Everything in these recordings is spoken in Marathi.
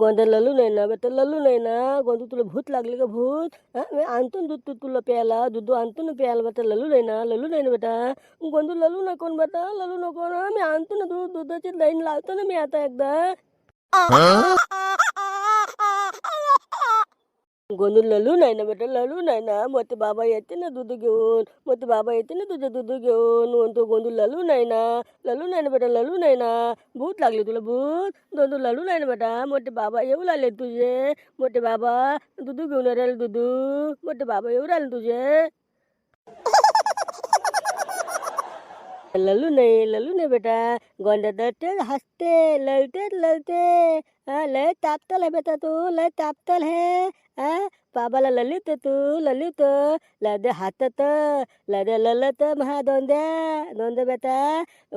गोंदा ललू नाही ना बेटा ललू नाही ना. गोंदू तुला भूत लागली का भूत? हा मी आणतो ना दूध तू तुला प्यायला. दूध आणतो ना प्यायला बेटा. ललू नाही ना ललू नाही ना बेटा. गोंदू ललू नको ना बेटा? ललू नको ना. मी आणतो ना दूध दुधाची लाईन लावतो ना मी आता एकदा. गोंदू ललू नाही ना बेटा ललू नाही ना मोठे बाबा येते ना दूध घेऊन मोठे बाबा येते ना तुझं दूध घेऊन म्हणतो गोंदू ललू नाही ना ललू नाही ना बेटा ललू नाही ना भूत लागली तुला भूत गोंदू ललू नाही ना बेटा मोठे बाबा येऊ लागले तुझे मोठे बाबा दूध घेऊन राहिले दूध मोठे बाबा येऊ राहिले तुझे लल्लू नाही लल्लू नाही बेटा गोंड्या दरते हसते ललतेच ललते। हा लय तापतल है बेटा तू लय तापतल हे। बाबाला ललित तू ललित। लदे हातात लदे ललत महा दोंद्या दोंद्या बेटा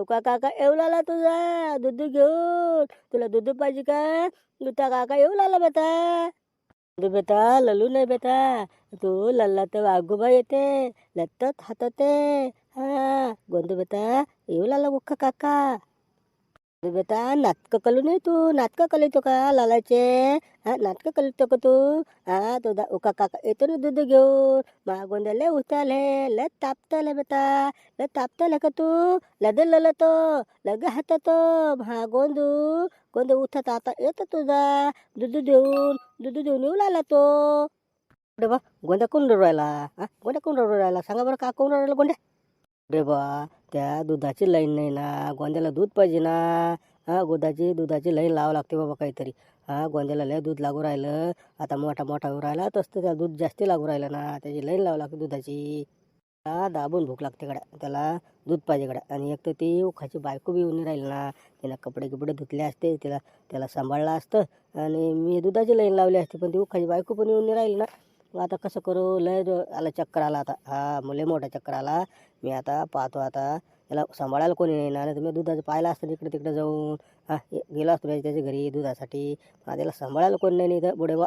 उका काका येऊ लागला तुझा दूध घेऊन। तुला दूध पाहिजे का? दुधा काका येऊ लागला बेटा। दूध बेटा ललू नाही बेटा तू लल्ला तर वाघोबा येते लत्तत हातात हा गोंदू बेटा येऊ लागला गुक्का काका बेटा नाटकं कलू नाही तू. नाटकं कलितो का लालाचे? हा नाटकं कलितो का तू? हा तो दा उका काका येतो ना दूध घेऊन. मा लय उताले लय तापतले बेटा. लय तापतले का तू? लदे ललतो लगे हातात हा गोंदू गोंदू उठत आता? येतो तुझा. दूध देऊन दूध देऊन येऊ लागला तो. अरे बा गोंड्या कोण राहिला? हा गोंड्या कोण राहिला? सांगा बरं का कोण राहिला गोंड्या? रे बा त्या दुधाची लाईन नाही ना. गोंद्याला दूध पाहिजे ना. हा दुधाची दुधाची लाईन लावावं लागते बाबा काहीतरी. हा गोंद्याला लय दूध लागू राहिलं. आता मोठा मोठा होऊ राहिला तसं त्या दूध जास्ती लागू राहिलं ना. त्याची लाईन लावावं लागते दुधाची. हा दाबून भूक लागते गड्या. त्याला दूध पाहिजे गड्या. आणि एक तर ती उखाची बायको बी येऊन राहिली ना. तिला कपडे गिपडे धुतले असते तिला त्याला सांभाळलं असतं. आणि मी दुधाची लाईन लावली असते पण ती उखाची बायको पण येऊन राहिली ना. मग आता कसं करू? लय आला चक्कर आला आता. हा मुले मोठा चक्कर आला. मी आता पाहतो आता याला सांभाळायला कोणी नाही ना तुम्ही दुधाचं पाहिलं असतं इकडे तिकडे जाऊन. हा गेला असतो म्हणजे त्याच्या घरी दुधासाठी. पण त्याला सांभाळायला कोणी नाही तर बुडे बा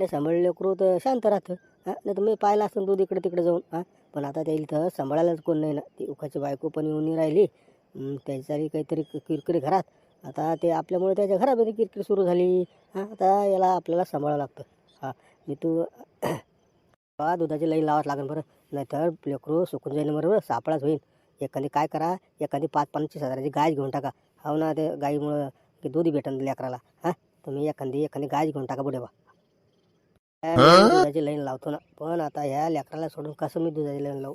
सांभाळले करू तर शांत राहतं. हां नाही तर मी पाहिलं असतं दूध इकडे तिकडे जाऊन. हां पण आता त्या इथं सांभाळायलाच कोण नाही ना. ती उखाची बायको पण येऊन राहिली. त्याच्यासाठी काहीतरी किरकिरी घरात. आता ते आपल्यामुळे त्याच्या घरामध्ये किरकिरी सुरू झाली. हा आता याला आपल्याला सांभाळावं लागतं. हा मी तू बा दुधाची लाईन लावाच लागेल बरं. नाहीतर लेकरू सुकून जाईल बरोबर सापळाच होईल एखादी काय करा एखादी पाच पंचवीस हजाराची गाय घेऊन टाका. हो ना ते गाईमुळं की दूध भेटन लेकराला. हां तुम्ही एखादी एखादी गाय घेऊन टाका बुडे बा. दुधाची लाईन लावतो ना. पण आता ह्या लेकराला सोडून कसं मी दुधाची लाईन लावू?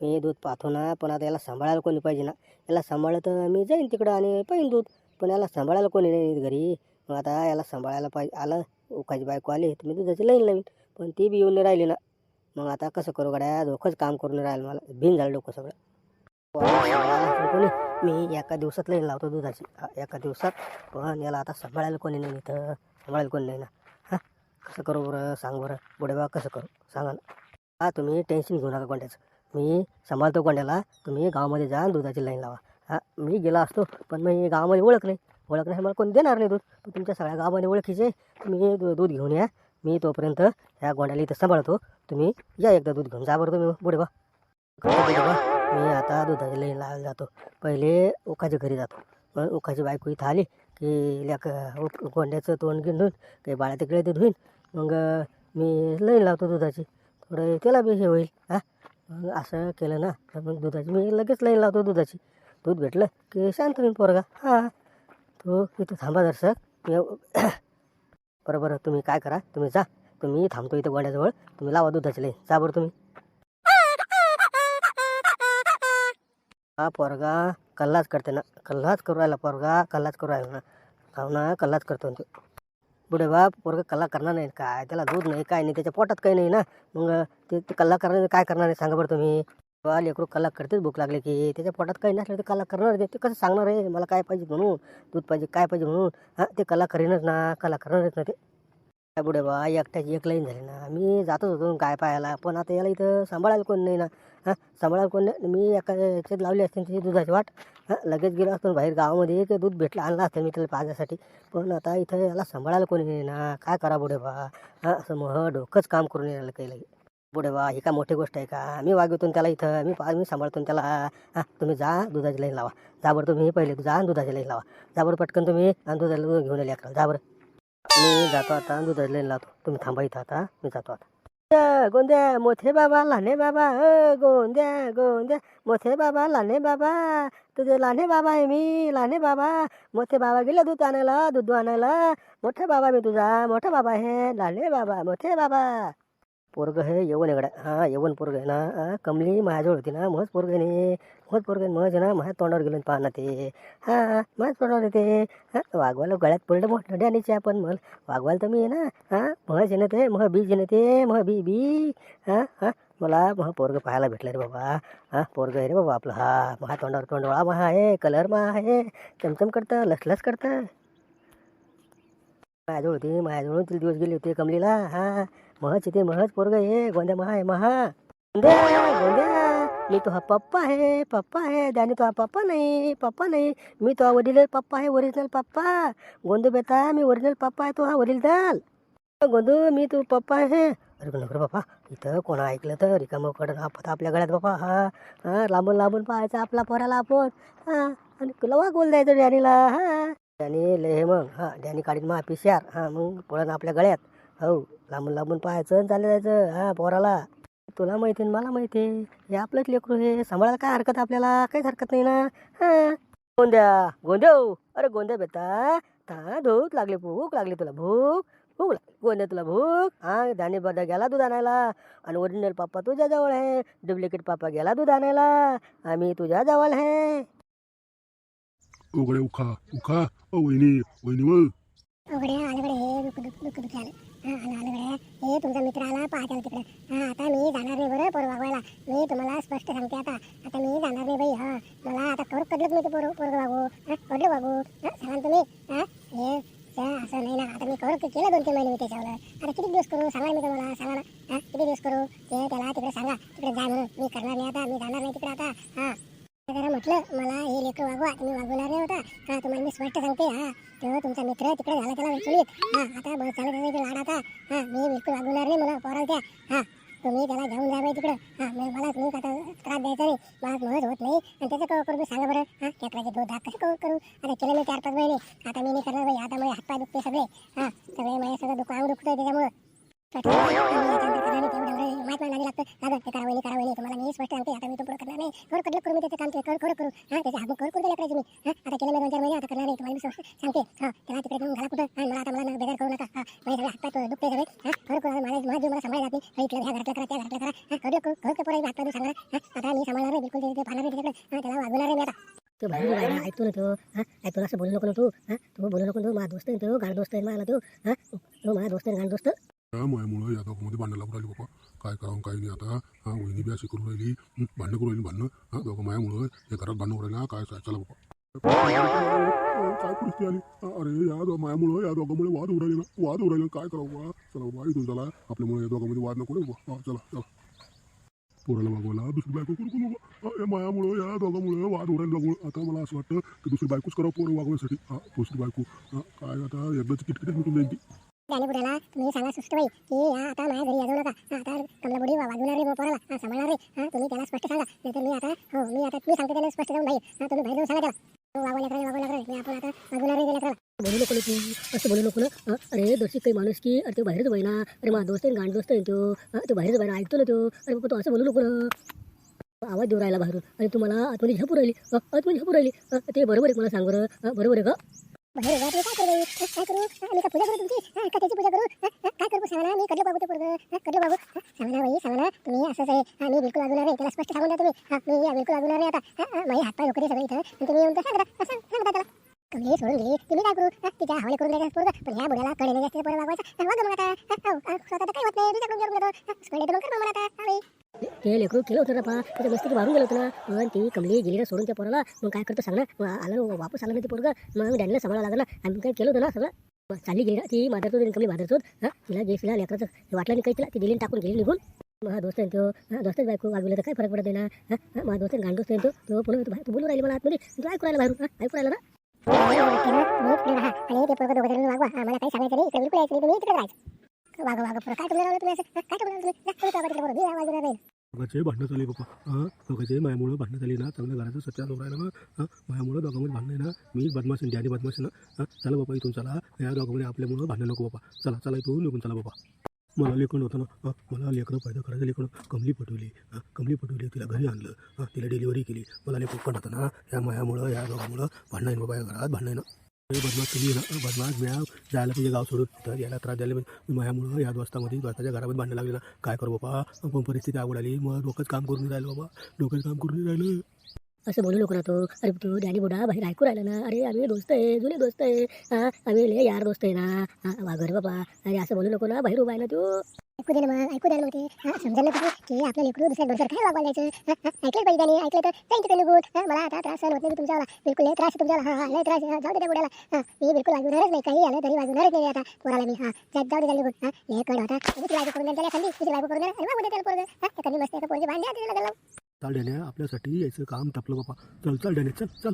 मी दूध पाहतो ना पण आता याला सांभाळायला कोणी पाहिजे ना? याला सांभाळलं तर मी जाईन तिकडं आणि पाहिन दूध. पण याला सांभाळायला कोणी नाही घरी. मग आता याला सांभाळायला पाहिजे आलं उखाची बायको आली तर मी दुधाची लाईन लावीन. पण ती बी येऊन राहिली ना. मग आता कसं करू गड्या? धोकंच काम करून राहिलं मला. भिन झालं डोकं सगळं. कोणी? मी एका दिवसात लाईन लावतो दुधाची. एका दिवसात. पण याला आता सांभाळायला कोणी नाही इथं. सांभाळायला कोणी नाही ना. हां? कसं करू बरं? सांग बरं. बुडे बा कसं करू? सांगा ना. हा तुम्ही टेन्शन घेऊ नका गोंड्याचं. मी सांभाळतो गोंड्याला. तुम्ही गावामध्ये जा दुधाची लाईन लावा. हां मी गेला असतो पण मी गावामध्ये ओळख नाही. ओळख नाही मला कोणी देणार नाही दूध. तुमच्या सगळ्या गावामध्ये ओळखीचे. तुम्ही दूध घेऊन या. मी तोपर्यंत ह्या गोंड्याला इथं सांभाळतो. तुम्ही या एकदा दूध घेऊन जा बरं तुम्ही. बुडे बा मी आता दुधाची लाईन लावायला जातो. पहिले उखाच्या घरी जातो. पण उखाची बायको इथं आली की लेक गोंड्याचं तोंड गिंडून काही बाळा तिकडे ते धुईन. मग मी लाईन लावतो दुधाची. थोडं त्याला बी हे होईल. हां? मग असं केलं ना तर मग दुधाची मी लगेच लाईन लावतो दुधाची. दूध भेटलं की शांत होईल पोरगा. हां. तो इथं थांबा दर्शक मी बरं बरं तुम्ही काय करा तुम्ही जा. तुम्ही थांबतो इथं गोड्याजवळ. तुम्ही लावा दुधाची जा बरं तुम्ही. हा पोरगा कल्लाच करते ना. कल्लाच करू राहिला पोरगा कल्लाच करू राहिला. ना हो ना कल्लाच करतो ना तो. बुढे बा पोरगा कल्ला करणार नाही. काय त्याला दूध नाही काय नाही त्याच्या पोटात काही नाही ना. मग ते ते कल्ला करणार काय करणार नाही सांगा बरं तुम्ही. बा लेकरू कला करतेच भूक लागली की. त्याच्या पोटात काही नसलं तर कला करणार ते कसं सांगणार आहे? मला काय पाहिजे म्हणून? दूध पाहिजे काय पाहिजे म्हणून? हां ते कला करीनच ना. कला करणारच ना ते. काय बुडे बा एकट्याची एक लाईन झाली ना. मी जातच होतो काय पाहायला. पण आता याला इथं सांभाळायला कोण नाही ना. हां सांभाळायला कोण नाही. मी एका याच्यात लावली असते त्याची दुधाची वाट. हां लगेच गेलो असतो बाहेर गावामध्ये. एक दूध भेटलं आणलं असतं मी त्याला पाहण्यासाठी पण आता इथं याला सांभाळायला कोणी नाही ना. काय करा बुडे बा? हां असं मग डोकंच काम करून यायला काही. लगे बुढे बा ही काय मोठी गोष्ट आहे का? मी वागवतो त्याला इथं मी पा मी सांभाळतो त्याला. हां तुम्ही जा दुधाची लाईन लावा. जा बरं तुम्ही पहिले जा दुधाची लाईन लावा. जा बरं पटकन तुम्ही आणि दुधाला दूध घेऊन आले अकरा. जा बरं. मी जातो आता दुधाची लाईन लावतो. तुम्ही थांबा इथं आता. मी जातो आता. गोंद्या मोठे बाबा लहाने बाबा अ, गोंद्या गोंद्या मोठे बाबा लहाने बाबा तुझे लहाने बाबा आहे मी लहाने बाबा. मोठे बाबा गेले दूध आणायला दूध आणायला. मोठे बाबा मी तुझा मोठा बाबा आहे लहाने बाबा मोठे बाबा. पोरग हे येऊन एवढा हा येऊन पोरग आहे ना. हा, कमली माझ्याजवळ होती ना. मज पोरग ने. मज पोरग मज आहे ना. माझ्या तोंडावर गेलो पाहा ना ते. हा माझ्या तोंडावर येते. हां वागवायला गळ्यात पडलं मग डॅनीचे आपण मग वागवायला तर मी आहे ना. हा मज येणं ते मह बी जेणे ते मह बी बी. हा हा मला मह पोरग पाहायला भेटलं रे बाबा. हा पोरग आहे रे बाबा आपलं. हा महा तोंडावर तोंडोळा महा आहे कलर महा आहे. चमचम करतं लसलस करतं. माझ्याजवळ होती माझ्याजवळून तीन दिवस गेले होते कमलीला. हा महच येते महच पोरग हे गोंद्या महा आहे महा. गोंद्या गोंद्या. मी तो हा पप्पा आहे पप्पा आहे. त्याने तो हा पप्पा नाही पप्पा नाही. मी तो हा वडील पप्पा आहे ओरिजिनल पप्पा. गोंदू बेटा मी ओरिजिनल पप्पा आहे तो हा वडील दाल गोंदू मी तू पप्पा आहे. अरे नको बापा इथं कोणा ऐकलं तर रिकाम कडं आपत आपल्या गळ्यात बापा हा. हा लांबून लांबून पाहायचं आपला पोराला आपण. हा आणि लवा गोल द्यायचं डॅनीला हा. डॅनी लय मग. हा डॅनी काढीन मग पिशार हा मग पळण आपल्या गळ्यात. हो लांबून लांबून पाहायचं आणि चाललं जायचं हा पोराला तुला माहिती मला माहिती आहे हे आपलंच लेकरू हे सांभाळायला काय हरकत आपल्याला काहीच हरकत नाही ना हा गोंद्या अरे गोंद्या बेटा ता भूक लागली भूक लागली तुला भूक भूक लागली गोंद्या तुला भूक हा दाणे बदा गेला दूध आणायला आणि ओरिजिनल पापा तुझ्या जवळ आहे डुप्लिकेट पापा गेला दूध आणायला आम्ही तुझ्या जवळ आहे उघडे उखा उखा ओ वहिनी वहिनी व उघडे आलगडे हे दुःख दुःख दुःख दुःख आलं हा आलं हे तुमचा मित्र आला पाहत्याला तिकडे. हां आता मी जाणार नाही बरं पोरं वागवायला. मी तुम्हाला स्पष्ट सांगते आता. आता मी जाणार नाही बाई हां. मला आता करू कडलं मी ते पोर पोरग वागू हां कडलं वागू. हां सांगा तुम्ही. हां हे असं नाही ना. आता मी करू केलं दोन तीन महिने मी त्याच्यावर. आता किती दिवस करू? सांगा मी तुम्हाला. सांगा ना. हां किती दिवस करू? ते त्याला तिकडे सांगा. तिकडे जा म्हणून. मी करणार नाही आता. मी जाणार नाही तिकडे आता. हां. जरा म्हटलं मला हे लेकर वागवा तुम्ही वागवणार नाही होता. का तुम्हाला मी स्पष्ट सांगते हा. तेव्हा तुमचा मित्र तिकडे झाला त्याला चुलीत हा आता बस चालत आहे लाड आता. हा मी बिलकुल वागवणार नाही मला पोराल त्या हा तुम्ही त्याला घेऊन जा बाई तिकडं. हा मी मला तुम्ही आता त्रास द्यायचा नाही. मला महज होत नाही. आणि त्याचं कवर करू सांगा बरं. हा लेकराचे दूध दात कसं कवर करू? आता केलं मी चार पाच महिने. आता मी नाही करणार बाई. आता माझे हातपाय दुखते सगळे. हा सगळे माझ्या सगळं दुःख अंग दुखतंय त्याच्यामुळं. माहीत नाही लागतं लागत ते करावं वहिनी करा वहिनी तुम्हाला मी स्पष्ट सांगते आता मी तो पुढे करणार नाही. कर कडलं करू मी त्याचं काम ते कर करू करू. हा त्याच्या हात कर करू करायचं मी. हा आता केलं मी दोन चार महिने आता करणार नाही. तुम्हाला मी सांगते. हा त्याला तिकडे घेऊन घाला कुठं? आणि मला आता मला बेजार करू नका. हा माझे सगळे हातात दुखते सगळे. हा करू करू मला माझा जीव मला सांभाळ जात नाही. इथलं ह्या घरातलं करा त्या घरातलं करा. हा करू करू करू पोराई हातपाय सांगा हा आता मी सांभाळणार नाही. बिलकुल ते पाहणार नाही तिकडे. हा त्याला वागवणार नाही मी आता. तो बाहेर बाबा ऐकतो ना तो. हा ऐकतो असं बोलू नको ना तू. हा तू बोलू नको तो. माझा दोस्त आहे तो गाड दोस्त आहे मला तो. हा तो माझा दोस्त आहे गाड दोस्त. मायामुळं या दोघांमध्ये भांडण लागू राहिली बाबा? काय करावं काय नाही आता? हा वहिनी बी अशी करून राहिली. हं, भांडणं करून राहिली भांडणं. हा दोघं मायामुळं हे घरात भांडणं राहिला. काय काय चला बाबा. काय परिस्थिती आली? अरे या दो मायामुळं या दोघांमुळे वाद होऊ राहिले ना. वाद होऊ राहिले. काय करावं बा चला बाबा इथून चला. आपल्यामुळे या दोघांमध्ये वाद नको बाबा. हा चला चला. पोराला वागवायला दुसरी बायको करू करू या मायामुळं या दोघांमुळं वाद उडायला लागू आता मला असं वाटतं की दुसरी बायकोच करावं पोरं वागवण्यासाठी हा दुसरी बायको. काय आता? एकदाची किटकिटच मिटून जाईल ती. त्याने दानीपुराला तुम्ही सांगा सुष्टबाई की हा आता माझ्या घरी येऊ नका हा, आता कमलाबुडी वाजवणार रे पोराला. हा सांभाळणार रे हा तुम्ही त्याला स्पष्ट सांगा. नाहीतर मी आता हो मी आता मी सांगते त्याला स्पष्ट जाऊन भाई हा तुम्ही बाहेर जाऊन सांगा त्याला. हो, वागवा लेकराला वागवा लेकराला मी आपण आता वागवणार रे लेकराला. बोलू नको ना तू असं बोलू नको ना. अरे दोषी काही माणूस की अरे तो बाहेरच बाई ना अरे माझा दोस्त आहे गांड दोस्त आहे तो. तो बाहेरच बाई ना ऐकतो ना तो. अरे बाबा तू असं बोलू नको ना. आवाज देऊ राहिला बाहेरून. आणि तुम्हाला आतमध्ये झपूर राहिली आतमध्ये झपूर राहिली ते बरोबर आहे मला सांग बरं. बरोबर आहे का? बाहेर जा काय करू बाई? काय करू? मी का पूजा करू तुमची का त्याची पूजा करू? काय करू सांगा ना मी कडलं बाबू ते पोरगं कडलं बाबू हा, सांगा ना बाई सांगा ना तुम्ही असंच आहे. हा मी बिलकुल वागवणार नाही त्याला स्पष्ट सांगून द्या तुम्ही. हा मी या बिलकुल वागवणार नाही आता. माझे हातपाय दुखते सगळे इथं. तुम्ही येऊन सांगा सांगा त्याला कमी सोडून गेली तुम्ही काय करू? तिच्या हवाले करून द्यायचं पोरगं पण ह्या बुड्याला कडे जास्त पोरं वागवायचं. वाग मग आता स्वतः काय होत नाही. दुसऱ्याकडून घेऊन घेतो हा, तर मग कर मग मला आता. ते लेकरू केलं होतं ना पा. त्याच्या मस्ती मारून गेलं होतं ना. मग ती कमली गेली ना सोडून त्या पोराला. मग काय करतो सांग ना. मग आलं वापस आलं ना ते पोरगं. मग डॅनला सांभाळा लागला आम्ही काय केलं होतं ना सगळं? चालली गेली ती माधरतो कमली माधरतो हा तिला जे तिला लेकराचं वाटलं नाही काही तिला ती दिली टाकून गेली निघून. मग हा दोस्त आहे तो. दोस्तच बायको वागविलं तर काय फरक पडत नाही ना. हा, माझा दोस्त गांडोस्त दोस्त आहे तो. तो पुन्हा तू बाहेर राहिली मला आतमध्ये. तू ऐकू राहिला बाहेरून. ऐकू राहिला ना? मी दोघांचे भांडणं झाली बाबा. दोघांचे मायामुळं भांडणं झाली ना. चांगल्या घराचं सत्या राहिलं ना मायामुळं दोघांमध्ये भांडणं आहे ना. मी बदमाश आणि बदमाश ना. चला बाबा इथून चला. या दोघांमध्ये आपल्यामुळं भांडणं नको बाबा. चला चला इथून निघून चला बाबा. मला लेखन होतं ना. हां मला लेकरं फायदा करायचं लेकरं कमली पटवली हां कमली पटवली तिला घरी आणलं. हां तिला डिलिव्हरी केली. मला लेकरं पण होतं ना. या मायामुळं या दोघांमुळं भांडणं बाबा या घरात भांडणं बदमाश केली ना बदमाश म्या जायला पाहिजे गाव सोडून. तर याला त्रास द्यायला पाहिजे. मायामुळं या दोस्तामध्ये दोस्ताच्या घरामध्ये भांडणं लागली ना काय करू बाबा? पण परिस्थिती आवड आली. मग डोकंच काम करून राहिलं बाबा. डोकंच काम करून राहिलं. असं बोलू नको ना तो. अरे तू डॅडी बुडा बाहेर ऐकू राहिला ना. अरे आम्ही दोस्त आहे जुने दोस्त आहे. हा आम्ही लय यार दोस्त आहे ना. हा वाघर बाबा. अरे असं बोलू नको ना बाहेर उभा आहे ना तू. ऐकू दे ना मग ऐकू द्यायला होते हा समजा ना तुम्ही की आपलं लेकरू दुसऱ्या दोन काय वागवायला जायचं. ऐकलं पाहिजे त्याने ऐकलं तर जाईल तिथे गुड हा, मला आता त्रास सहन होत नाही तुमच्याला बिलकुल लय त्रास तुमच्याला हा हा लय त्रास आहे. जाऊ दे त्या बुड्याला. हा मी बिलकुल वागवणारच नाही. काही आलं तरी वागवणारच नाही आता पोराला मी. हा जात जाऊ दे त्याला निघून. हा लय कड होता. दुसरी बायको करून द्या खाली दुसरी बायको करून द्या अरे वागू दे त्याला पोरगं. हा एखादी मस्त एका पोरगी बांधली तिला लग्न चाल डेण्या आपल्यासाठी यायचं काम टपलं बाबा चल चल डेण्या चल चल.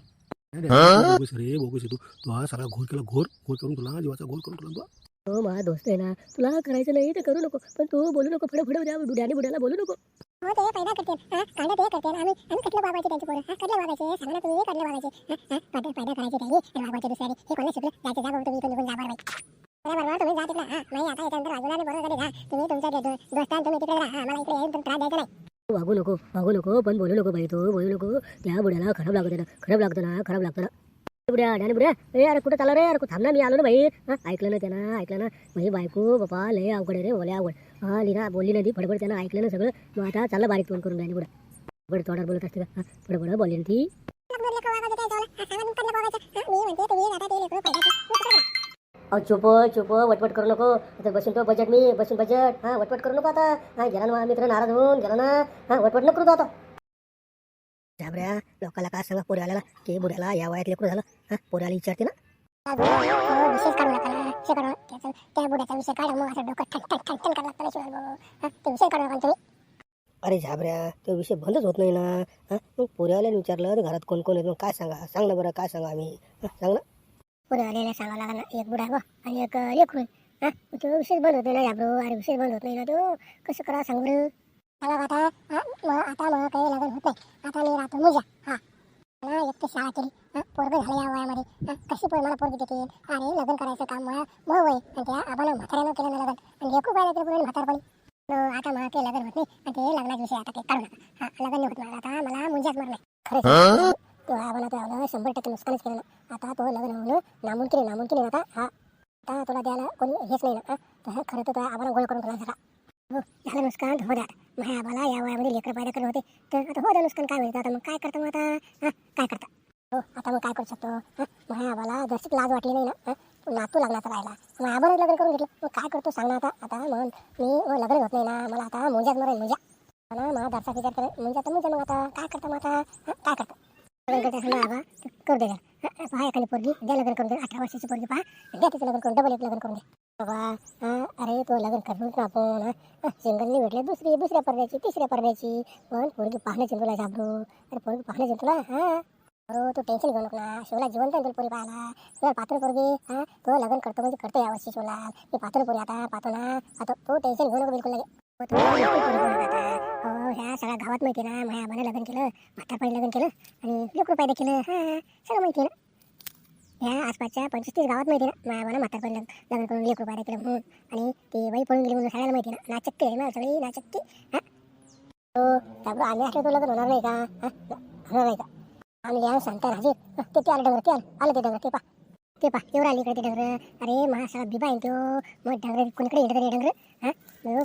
बोगस रे बोगस तू. तो हा सगळा घोर केला घोर घोर करून तुला जीवाचा घोर करून तुला. हो माझा दोस्त आहे ना. तुला करायचं नाही तर करू नको. पण तू बोलू नको फड फड डॅडी बुड्याला बोलू नको. हो ते पैदा करते. हा कांदा ते करते. आम्ही आम्ही कटलं वागवायचे त्यांचे पोरं. हा कटलं वागायचे सांगा ना तुम्ही कटलं वागायचे हा हा पैदा पैदा करायचे त्यांनी आणि वागवायचे दुसऱ्याने. हे कोणी शिकलं? जायचं जागा तुम्ही इथून निघून जाणार बाई बरोबर तुम्ही जा तिकडे. हा नाही आता याच्यानंतर नाही बरोबर जा तुम्ही तुमच्या दोस्तांना तुम्ही तिकडे राहा मला इकडे येऊन त्रास द्यायचा नाही. वागू नको वागू नको पण बोलू नको बाई तू बोलू नको. त्या बुड्याला खराब लागत ना खराब लागतं ना खराब लागतं ना. बुड्या डॅनी बुड्या ए अरे कुठं चालला रे? अरे थांब ना मी? आलो ना भाई ऐकलं ना त्यानं ऐकलं ना. माझी बायको बापा लय अवघड आहे रे ओल्या अवघड. हा लिना बोलली ना ती फडफड त्यानं ऐकलं ना सगळं. मग आता चाललं बारीक तोंड करून राहिली बुड्या. फडफड तोंडावर बोलत असते का? फडफड बोलली ना ती. चुप चुप वटवट करू नको. आता बसून तो बजेट मी बसून बजेट हा वटवट करू नको आता. हा गेला ना मित्र नाराज होऊन गेला ना. हा वटवट नको करू आता. झाबऱ्या लोकाला काय सांगा पोऱ्याला आल्याला की बुड्याला या वयात लेकरू झालं? हा पोऱ्याला विचारते ना. विशेष काढू नका विषय त्या बुड्याचा विषय काढा मग असं डोकं ठण ठण ठण ठण करायला लागतं शिवाय ते विषय काढू नका तुम्ही अरे झाबऱ्या तो विषय बंदच होत नाही ना. हा मग पोऱ्याला विचारलं तर घरात कोण कोण येत मग काय सांगा? सांग ना बरं काय सांगा आम्ही? सांग ना. पुढे आलेला सांगावं लागेल एक बुडा गो आणि एक लेकरून हा? तो विशेष बंद होत नाही ना ब्रो? अरे विशेष बंद होत नाही ना तो? कसं करा सांग बरं? मला आता आता मग काही लग्न होत नाही. आता मी राहतो मुजा. हा. मला एक तर शाळा केली. हा? पोरगं झालं या वयामध्ये. हा? कशी पण मला पोरगी देते अरे लग्न करायचं काम मला मग वय आणि त्या आबानं म्हाताऱ्यानं केलं ना लग्न. आणि लेखू पाहिलं तर पुढे म्हातारपणी न, आता मला ते लग्न होत नाही. आणि ते लग्नाचा विषय आता ते काढू नका. हा लग्न होत मला आता मला मुंजाच मार नाही तो आबानं तो आवलं शंभर टक्के नुकसानच केलं. ना आता तो लग्न होणं नामुमकिन आहे नामुमकिन आहे. आता हा आता तुला द्यायला कोणी हेच नाही ना तर हा खरं तर तो आबाला गोळ करून तुला झाला हो झालं नुकसान हो द्या. माझ्या आम्हाला या वयामध्ये लेकर पायदा करत होते. तर आता हो द्या नुकसान काय होईल? आता मग काय करता मग आता? हां काय करता? हो आता मग काय करू शकतो? हा माझ्या आम्हाला जशीच लाज वाटली नाही ना नातू लग्नाचा राहिला. मग आबाने लग्न करून घेतलं. मग काय करतो सांग ना आता? आता म्हणून मी लग्न होत नाही ना मला आता मुंजाच मरेल मुंजा मला मला दरचा विचार करेल. म्हणजे आता मुंजा मग आता काय करता मग आता? काय करता? लग्न करता समजा करू द्या. पहा एखादी पोरगी. द्या लग्न करून दे अठरा वर्षाची पोरगी पहा. द्या तिचं लग्न करून. डबल एक लग्न करून दे. बाबा हा अरे तो लग्न करून आपण हा. सिंगलने भेटले. दुसरी दुसऱ्या पर्याची तिसऱ्या पर्याची पण पोरगी पाहण्याची तुला जाबरो. अरे पोरगी पाहण्याची तुला हा. अरे तू टेन्शन घेऊ नको ना. शिवला जिवंत आहे पोरी पाहायला. शिवाय पात्र पोरगी हा. तो लग्न करतो म्हणजे करतो यावर्षी शिवला. मी पात्र पोरी आता पाहतो ना. आता तो टेन्शन घेऊ नको बिलकुल. लगे हो, ह्या सगळ्या गावात माहिती ना माझ्या आबाने लग्न केलं म्हातारपणी लग्न केलं आणि लोक रुपये देखील हा सगळं माहिती ना. ह्या आसपासच्या पंचवीस तीस गावात माहिती ना माझ्या आबाने म्हातारपणी लग्न लग्न करून लेकरू रुपये केलं म्हणून. आणि ती बाई पळून गेली म्हणून सगळ्याला माहिती ना नाचक्की आहे ना सगळी नाचक्की हा. हो, तो त्यामुळे आम्ही असलं तो लग्न होणार नाही का हा? होणार नाही का? आम्ही या सांगता राजे. ते ते आलं डंगर ते आलं आलं ते डंगर ते पा. ते पा एवढं आली इकडे ते डंगर. अरे महा सगळा बिबा आहे तो. मग डंगर कोणीकडे येणार रे डंगर? हा?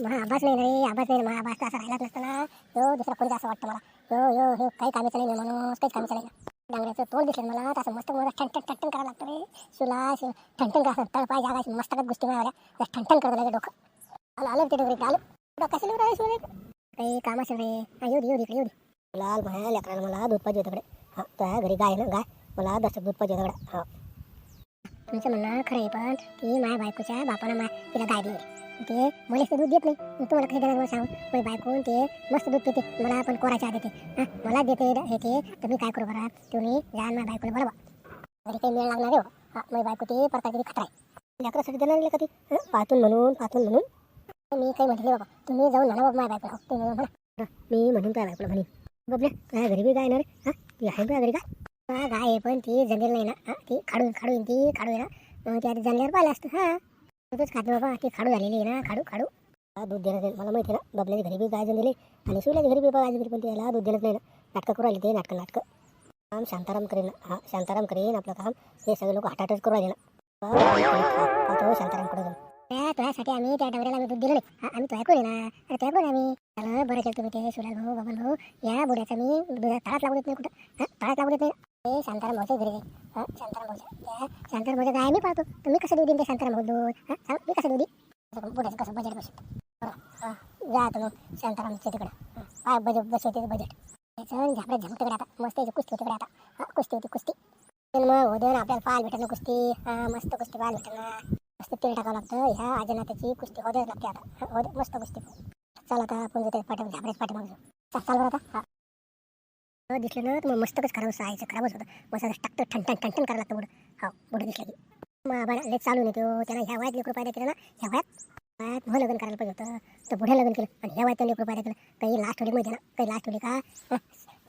महा आभास नाही रे आभास नाही महा आभास असा राहिलाच नसतं ना. यो दुसरा कोणता असं वाटतं मला. यो यो हे काही कामाचं चालेल म्हणून काहीच कामाचं चालेल डांगऱ्याचं तोंड दिसलं मला तर असं मस्त मला ठणठण ठणठण करावं लागतं रे. शिवला शिव ठणठण करा असं तळ पाय जागा मस्त मस्तकात गोष्टी मिळाल्या ठणठण करतो लागेल डोकं. आलं आलं ते डोकं आलं. डोकं कसं लिहून शिवले काही काम असेल रे. येऊ दे येऊ दे इकडे येऊ दे. लाल माझ्या लेकरानं मला दूध पाहिजे होतं हा त्या घरी गाय ना गाय. मला दशक दूध पाहिजे होतं हा. तुमचं म्हणणं खरं आहे पण ती माझ्या बायकोच्या बापानं मा तिला गाय दिली. ते मला दूध देत नाही. मग तुम्हाला कसं देणार मला सांग? माझी बायको ते मस्त दूध पिते. मला पण कोराच्या देते हां मला देते हे ते. तर मी काय करू बरा? तुम्ही जा माझ्या बायकोला बोलवा. घरी काही मेळ लागणार आहे हो. हां. माझी बायको ते प्रकारची खतरा आहे. लेकरासाठी देणार नाही कधी? पाहतून म्हणून पाहतून म्हणून. मी काही म्हटले बाबा तुम्ही जाऊन म्हणा बाबा माझ्या बायकोला. तुम्ही म्हणा. मी म्हणून काय बायकोला म्हणेन. बबल्या काय घरी बी काय येणार हां ती आहे तुझ्या घरी का हा, गाय पण ती जंगल नाही ना. हा ती खाडू खाडू ती खाडू आहे ना. मग ती आधी जंगल्यावर पाहिलं असतं हा. तूच खाते बाबा ती खाडू झालेली आहे ना खाडू खाडू. हा, दूध देणार देणं. मला माहिती ना बबल्याच्या घरी बी गाय जंगली आणि शिवल्याच्या घरी बी गाय जंगली पण त्याला दूध देणार नाही ना. नाटकं करू आली ते नाटकं नाटकं. काम शांताराम करेन हा शांताराम करेन आपलं काम. हे सगळे लोक हटाटच करू आले ना. हा, पाहतो शांतारामकडे जाऊन. त्या तुझ्यासाठी आम्ही त्या डबऱ्याला आम्ही दूध दिलं नाही. हा आम्ही कोण ना अरे त्या कोण आम्ही? त्याला बरं केलं तुम्ही ते सुराज भाऊ बबल भाऊ या बुड्याचा मी दुधात तळात लागू देत नाही कुठं? हा तळात लागू देत नाही. ते शांताराम भाऊच्या घरी जाईल हा शांताराम भाऊच्या शांताराम भाऊच्या गाय मी पाहतो तर मी कसं देऊ देईन ते शांताराम भाऊ दूध? हा सांग मी कसं देऊ देईन? बुड्याचं कसं बजेट बसत हा जा आता मग शांतारामच्या तिकडं. काय बजेट बसवते बजेट. त्याचं झापड्यात झमक तिकडे आता. मस्त याची कुस्ती तिकडे आता. हा कुस्ती होती कुस्ती. मग हो आपल्याला पाहायला भेटेल कुस्ती. हा मस्त कुस्ती पाहायला भेटेल मस्त तेल टाकावं लागतं. ह्या आजनाथाची कुस्ती होद्याच लागते आता. मस्त कुस्ती. चल आता आपण जाते पाठवून झापड्याच पाठवून चल चाल बरं आता. हा. हो, दिसलं ना तर मग मस्तकच खराब सायचं खराबच होतं. मस्त असं टाकतं ठण ठण ठण ठण लागतं बुडं. हो बुडं दिसलं की. मग आपण लेट चालू नाही तो. त्याला ह्या वयात लेकरू पायदा केलं ना ह्या वयात वयात मग लग्न करायला पाहिजे होतं. तर पुढे लग्न केलं आणि ह्या वयात त्यांनी लेकरू पायदा केलं. काही लास्ट होली मध्ये ना? काही लास्ट होली का? हा,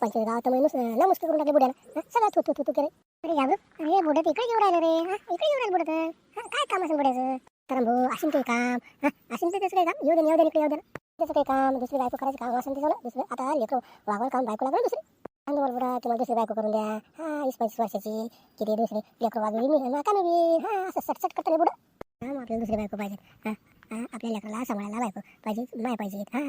पंचवीस गावात मग नुस ना मुस्ती करून टाकली बुड्याला. सगळं थू थू थू तू केलं. अरे जाबरू अरे बुडत इकडे येऊ राहिलं रे. हा इकडे येऊ राहिलं बुडत हा काय काम असेल बुड्याचं? तर भाऊ असेल काही काम. हा असेल तर त्याचं काही काम. येऊ दे येऊ दे इकडे येऊ दे त्याचं काही काम. दुसरी बायको करायचं काम असेल त्याचं दुसरं आता लेकरं वागवलं काम बायको लागलं दुसरी. सांग बरं बुडा तुम्हाला दुसरी बायको करून द्या. हा वीस पंचवीस वर्षाची किती दुसरी? लेकरं वागवी मी नाका का हा असं सटसट करतं नाही बुडं. हा मग आपल्याला दुसरी बायको पाहिजे. हा हा आपल्या लेकराला सांभाळायला बायको पाहिजे माय पाहिजे. हा.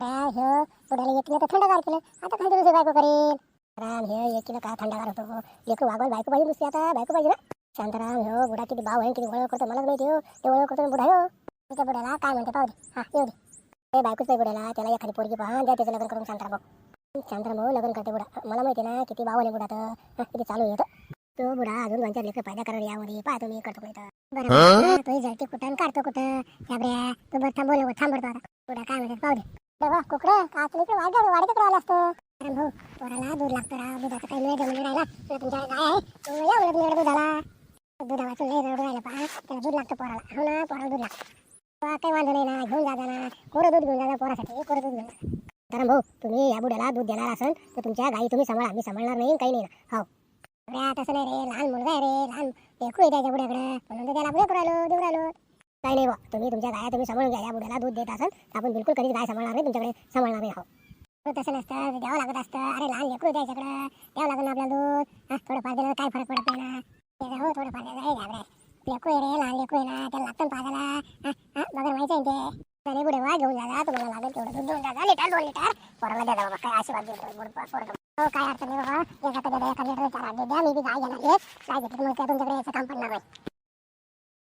काय हे? बुड्याला एक किलो तर थंडगार केलं. आता काय दुसरी बायको करेल राम हे एक किलो काय थंडगार होतो. लेकरं वागवायला बायको पाहिजे दुसरी आता बायको पाहिजे ना. शांताराम हो बुडा किती भाव आहे किती ओळख करतो मलाच माहिती हो. ते ओळख करतो बुडा हो. तुझ्या बुडाला काय म्हणते पाहू दे. हा येऊ दे. बायकोच पाहिजे बुड्याला. त्याला एखादी पोरगी पहा द्या त्याचं लग्न करून शांताराम भाऊ शांताराम भाऊ लग्न करते बुडा. मला माहिती ना किती भाव आहे बुडा तर हा, किती चालू येतं तो. बुडा अजून दोन चार लेकर फायदा करायला यामध्ये. पाहतो मी करतो इथं बरं तो जळते कुठं काढतो कुठं? त्याबऱ्या तो बरं थांबवलं थांबवतो आता. बुडा काय म्हणते पाहू दे. बाबा कुकडं? का तुला इकडे वाढ वाढ तिकडे आला असतो. कारण भाऊ पोराला दूध लागतं राव. दुधाचा काही मिळत जमलं राहिला. तुला तुमच्या काय आहे? तो या उलट मिळत दुधाला. दुधा वाचून लई रडू राहिला पहा. त्याला दूध लागतं पोराला. हो ना पोराला दूध लागतं. पहा, काही वांधो नाही ना घेऊन जा ना कोरं दूध घेऊन जा पोरासाठी कोरं दूध घेऊन जा. कारण भाऊ तुम्ही या बुड्याला दूध देणार असाल तर तुमच्या गाई तुम्ही सांभाळा. मी सांभाळणार नाही काही नाही. ना हो अरे तसं नाही रे. लहान मुलगा आहे रे. लहान लेकरू येते त्याच्या बुड्याकडे. म्हणून तर त्याला आपण लेकरू देऊ राहिलो काही नाही बा तुम्ही तुमच्या गाया तुम्ही सांभाळून घ्या. या बुड्याला दूध देत असाल तर आपण बिलकुल कधीच गाय सांभाळणार नाही. तुमच्याकडे सांभाळणार नाही. हो. हो तसं नसतं. द्यावं लागत असतं. अरे लहान लेकरू आहे त्याच्याकडं. द्यावं लागत आपल्याला दूध. हा थोडंफार दिलं काय फरक पडत नाही ना. हो थोडंफार द्यायचं आहे लेकरू आहे रे लहान लेकरू आहे ना. त्याला लागतं ना पाजायला. हा हा बघा माहिती आहे ना ते. अरे बुडे वा घेऊन जा तुम्हाला लागेल तेवढं दूध घेऊन जा लिटर दोन लिटर. पोराला द्या बाबा काय आशीर्वाद देतो बुड पोरं हो काय अडचण नाही बाबा. एका एका लिटर चार द्या मी बी गाय घेणार आहे. गाय घेतली मग काय तुमच्याकडे याचं काम पडणार नाही.